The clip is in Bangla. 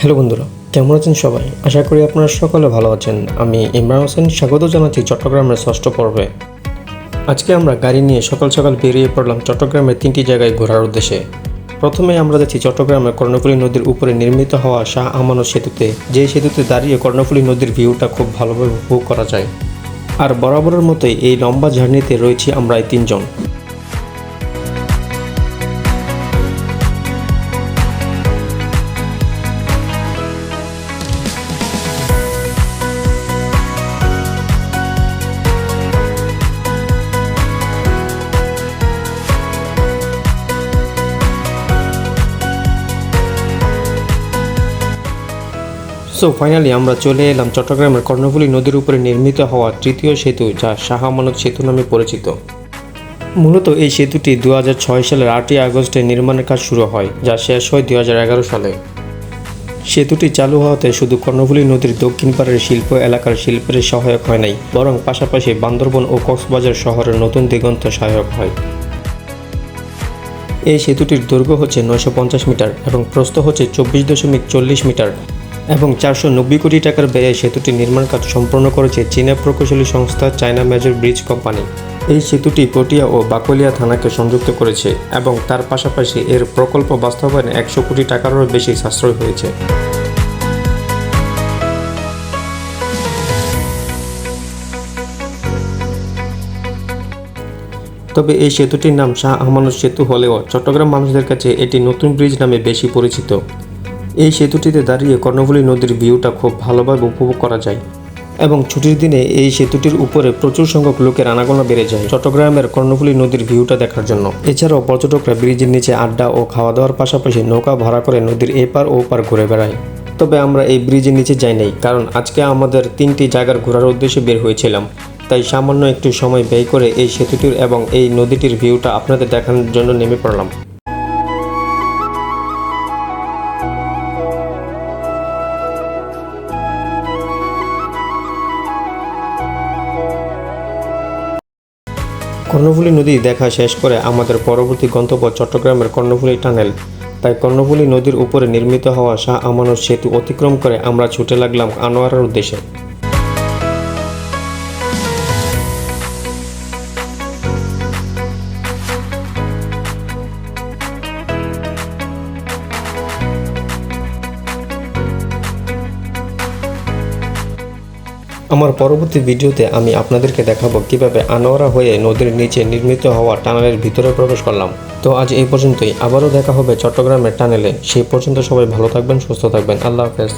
হ্যালো বন্ধুরা, কেমন আছেন সবাই? আশা করি আপনারা সকলে ভালো আছেন। আমি ইমরান হোসেন, স্বাগত জানাচ্ছি চট্টগ্রামের ষষ্ঠ পর্বে। আজকে আমরা গাড়ি নিয়ে সকাল সকাল বেরিয়ে পড়লাম চট্টগ্রামের তিনটি জায়গায় ঘোরার উদ্দেশ্যে। প্রথমে আমরা যাচ্ছি চট্টগ্রামের কর্ণফুলী নদীর উপরে নির্মিত হওয়া শাহ আমানত সেতুতে। যে সেতুতে দাঁড়িয়ে কর্ণফুলী নদীর ভিউটা খুব ভালোভাবে উপভোগ করা যায়। আর বরাবরের মতোই এই লম্বা জার্নিতে রয়েছি আমরা তিনজন। সো ফাইনালি আমরা চলে এলাম চট্টগ্রামের কর্ণফুলী নদীর উপরে নির্মিত হওয়া তৃতীয় সেতু, যা শাহ আমানত সেতু নামে পরিচিত। মূলত এই সেতুটি দু হাজার ছয় সালের আটই আগস্টে নির্মাণের কাজ শুরু হয়, যা শেষ হয় দু হাজার এগারো সালে। সেতুটি চালু হওয়াতে শুধু কর্ণফুলী নদীর দক্ষিণ পাড়ের শিল্প এলাকার শিল্পের সহায়ক হয় নাই, বরং পাশাপাশি বান্দরবন ও কক্সবাজার শহরের নতুন দিগন্ত সহায়ক হয়। এই সেতুটির দৈর্ঘ্য হচ্ছে নয়শো পঞ্চাশ মিটার এবং প্রস্থ হচ্ছে চব্বিশ দশমিক চল্লিশ মিটার। এবং চারশো নব্বই কোটি টাকার ব্যয়ে সেতুটি নির্মাণ কাজ সম্পন্ন করেছে চীনা প্রকৌশলী সংস্থা চায়না মেজর ব্রিজ কোম্পানি। এই সেতুটি পটিয়া ও বাকলিয়া থানাকে সংযুক্ত করেছে এবং তার পাশাপাশি এর প্রকল্প বাস্তবায়নে একশো কোটি টাকারও বেশি সাশ্রয় হয়েছে। তবে এই সেতুটির নাম শাহ আমানত সেতু হলেও চট্টগ্রাম মানুষদের কাছে এটি নতুন ব্রিজ নামে বেশি পরিচিত। এই সেতুটিতে দাঁড়িয়ে কর্ণফুলী নদীর ভিউটা খুব ভালোভাবে উপভোগ করা যায়। এবং ছুটির দিনে এই সেতুটির উপরে প্রচুর সংখ্যক লোকের আনাগোনা বেড়ে যায় চট্টগ্রামের কর্ণফুলী নদীর ভিউটা দেখার জন্য। এছাড়াও পর্যটকরা ব্রিজের নিচে আড্ডা ও খাওয়া দাওয়ার পাশাপাশি নৌকা ভাড়া করে নদীর এপার ও পার ঘুরে বেড়ায়। তবে আমরা এই ব্রিজের নিচে যাই নাই, কারণ আজকে আমাদের তিনটি জায়গার ঘোরার উদ্দেশ্যে বের হয়েছিলাম। তাই সামান্য একটু সময় ব্যয় করে এই সেতুটির এবং এই নদীটির ভিউটা আপনাদের দেখানোর জন্য নেমে পড়লাম। কর্ণফুলী নদী দেখা শেষ করে আমাদের পরবর্তী গন্তব্য চট্টগ্রামের কর্ণফুলী টানেল। তাই কর্ণফুলী নদীর উপরে নির্মিত হওয়া শাহ আমানত সেতু অতিক্রম করে আমরা ছুটে লাগলাম আনোয়ারার উদ্দেশ্যে। আমার পরবর্তী ভিডিওতে আমি আপনাদেরকে দেখাবো কীভাবে আনোয়ারা হয়ে নদীর নিচে নির্মিত হওয়া টানেলের ভিতরে প্রবেশ করলাম। তো আজ এই পর্যন্তই। আবারও দেখা হবে চট্টগ্রামের টানেলে। সেই পর্যন্ত সবাই ভালো থাকবেন, সুস্থ থাকবেন। আল্লাহ হাফেজ।